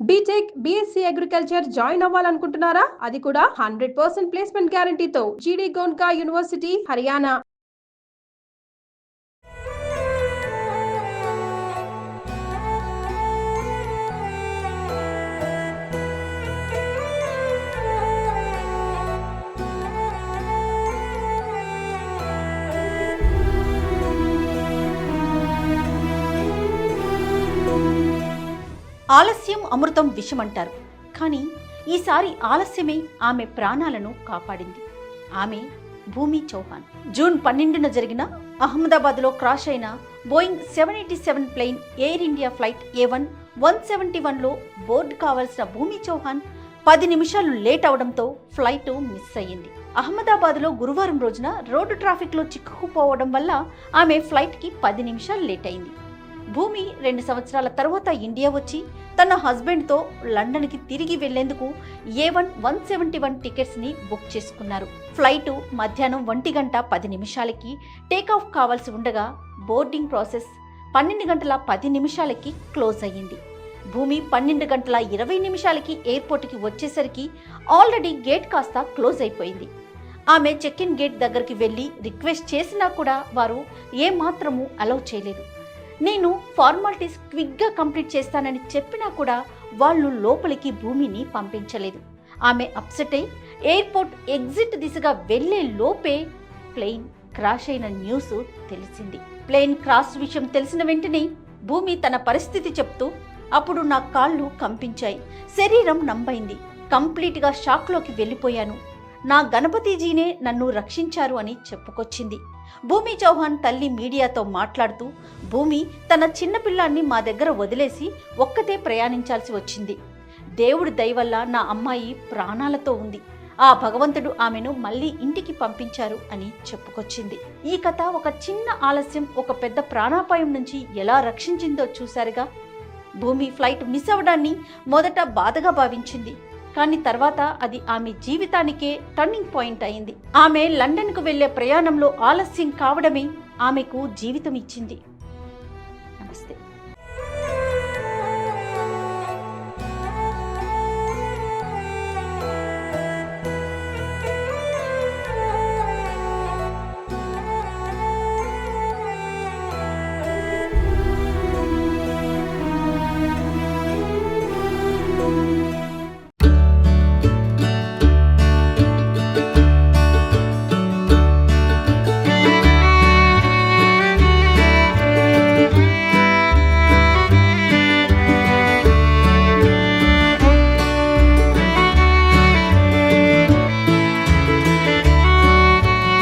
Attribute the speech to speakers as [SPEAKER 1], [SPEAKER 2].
[SPEAKER 1] B Tech B Sc agriculture join అవ్వాలనుకుంటున్నారా? అది కూడా hundred percent placement గ్యారంటీతో జీడీ గోన్కా యూనివర్సిటీ హర్యానా
[SPEAKER 2] ఆలస్యం అమృతం విషమంటారు. కానీ ఈసారి ఆలస్యమే ఆమె ప్రాణాలను కాపాడింది. ఆమె భూమి చౌహాన్. జూన్ పన్నెండున జరిగిన అహ్మదాబాద్లో క్రాష్ అయిన Boeing seven eighty seven plane Air India flight A one one seventy వన్లో బోర్డు కావాల్సిన భూమి చౌహాన్ పది నిమిషాలు లేట్ అవడంతో ఫ్లైట్ మిస్ అయ్యింది. అహ్మదాబాద్లో గురువారం రోజున రోడ్డు ట్రాఫిక్లో చిక్కుకుపోవడం వల్ల ఆమె ఫ్లైట్కి పది నిమిషాలు లేట్ అయింది. భూమి రెండు సంవత్సరాల తర్వాత ఇండియా వచ్చి తన హస్బెండ్తో లండన్కి తిరిగి వెళ్ళేందుకు A one one seventy one టికెట్స్ని book చేసుకున్నారు. ఫ్లైట్ మధ్యాహ్నం ఒంటి గంట పది నిమిషాలకి టేకాఫ్ కావాల్సి ఉండగా బోర్డింగ్ ప్రాసెస్ పన్నెండు గంటల పది నిమిషాలకి క్లోజ్ అయ్యింది. భూమి పన్నెండు గంటల ఇరవై నిమిషాలకి ఎయిర్పోర్ట్కి వచ్చేసరికి ఆల్రెడీ గేట్ కాస్త క్లోజ్ అయిపోయింది. ఆమె చెక్ ఇన్ గేట్ దగ్గరికి వెళ్ళి రిక్వెస్ట్ చేసినా కూడా వారు ఏమాత్రము అలౌ చేయలేదు. నేను ఫార్మాలిటీస్ క్విక్గా కంప్లీట్ చేస్తానని చెప్పినా కూడా వాళ్ళు లోపలికి భూమిని పంపించలేదు. ఆమె అప్సెట్ అయి ఎయిర్పోర్ట్ ఎగ్జిట్ దిశగా వెళ్ళే లోపే ప్లేన్ క్రాష్ అయిన న్యూస్ తెలిసింది. ప్లేన్ క్రాష్ విషయం తెలిసిన వెంటనే భూమి తన పరిస్థితి చెప్తూ అప్పుడు నా కాళ్ళు కంపించాయి. శరీరం నంబైంది. కంప్లీట్గా షాక్లోకి వెళ్ళిపోయాను. నా గణపతిజీనే నన్ను రక్షించారు అని చెప్పుకొచ్చింది. భూమి చౌహాన్ తల్లి మీడియాతో మాట్లాడుతూ భూమి తన చిన్నపిల్లాన్ని మా దగ్గర వదిలేసి ఒక్కతే ప్రయాణించాల్సి వచ్చింది. దేవుడి దయవల్ల నా అమ్మాయి ప్రాణాలతో ఉంది. ఆ భగవంతుడు ఆమెను మళ్ళీ ఇంటికి పంపించారు అని చెప్పుకొచ్చింది. ఈ కథ ఒక చిన్న ఆలస్యం ఒక పెద్ద ప్రాణాపాయం నుంచి ఎలా రక్షించిందో చూశారుగా. భూమి ఫ్లైట్ మిస్ అవ్వడాన్ని మొదట బాధగా భావించింది. కానీ తర్వాత అది ఆమె జీవితానికే టర్నింగ్ పాయింట్ అయింది. ఆమె లండన్కు వెళ్ళే ప్రయాణంలో ఆలస్యం కావడమే ఆమెకు జీవితం ఇచ్చింది. నమస్తే.